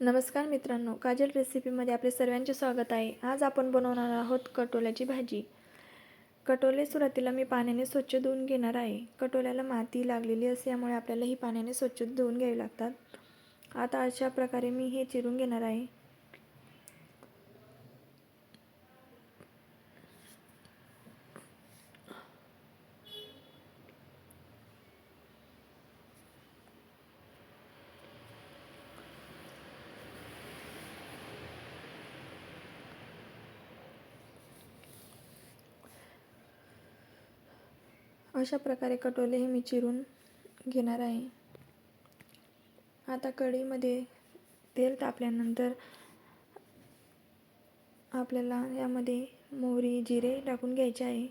नमस्कार मित्रांनो काजल रेसिपीमध्ये आपले सर्वांचे स्वागत आहे. आज आपण बनवणार आहोत कटोल्याची भाजी. कटोले सुरुवातीला मी पाण्याने स्वच्छ धुवून घेणार आहे. कटोल्याला माती लागलेली असल्यामुळे आपल्याला ही पाण्याने स्वच्छ धुवून घ्यावी लागतात. आता अशा प्रकारे मी हे चिरून घेणार आहे. अशा प्रकारे कटोले हे मी चिरून घेणार आहे. आता कढईमध्ये तेल तापल्यानंतर आपल्याला यामध्ये मोहरी जिरे टाकून घ्यायचे आहे.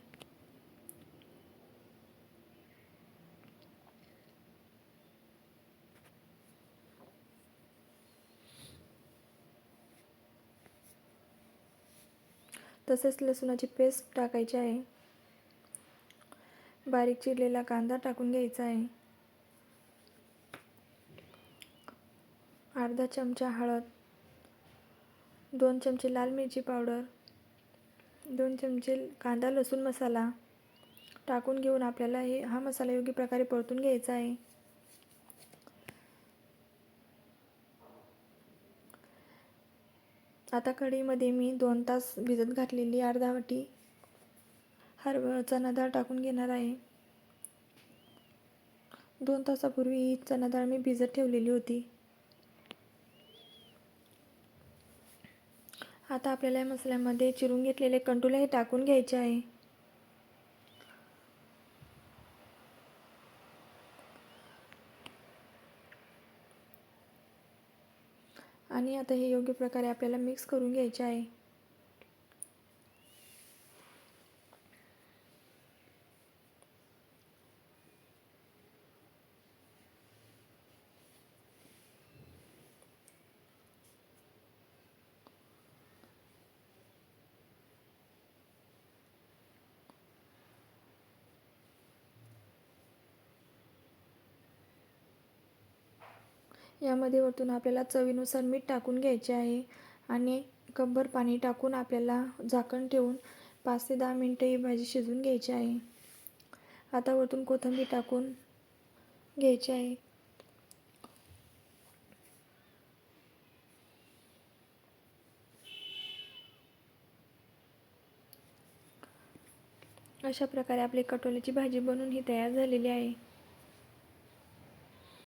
तसेच लसूणाची पेस्ट टाकायची आहे. बारीक चिरलेला कांदा टाकून घ्यायचा आहे. अर्धा चमचा हळद दोन चमचे लाल मिरची पावडर दोन चमचे कांदा लसूण मसाला टाकून घेऊन आपल्याला हे हा मसाला योग्य प्रकारे परतून घ्यायचा आहे. आता कढईमध्ये मी दोन तास भिजत घातलेली अर्धा वाटी हरभरा चणा डाळ टाकून घेणार आहे. दोन तासापूर्वी ही चणा डाळ मी भिजत ठेवलेली होती. आता आपल्याला या मसाल्यामध्ये चिरून घेतलेले कंटुला हे टाकून घ्यायचे आहे. आणि आता हे योग्य प्रकारे आपल्याला मिक्स करून घ्यायचे आहे. यामध्ये वरतून आपल्याला चवीनुसार मीठ टाकून घ्यायचे आहे आणि कंभर पाणी टाकून आपल्याला झाकण ठेवून पाच ते दहा मिनटं ही भाजी शिजवून घ्यायची आहे. आता वरतून कोथिंबीर टाकून घ्यायची आहे. अशा प्रकारे आपली कटोल्याची भाजी बनवून ही तयार झालेली आहे.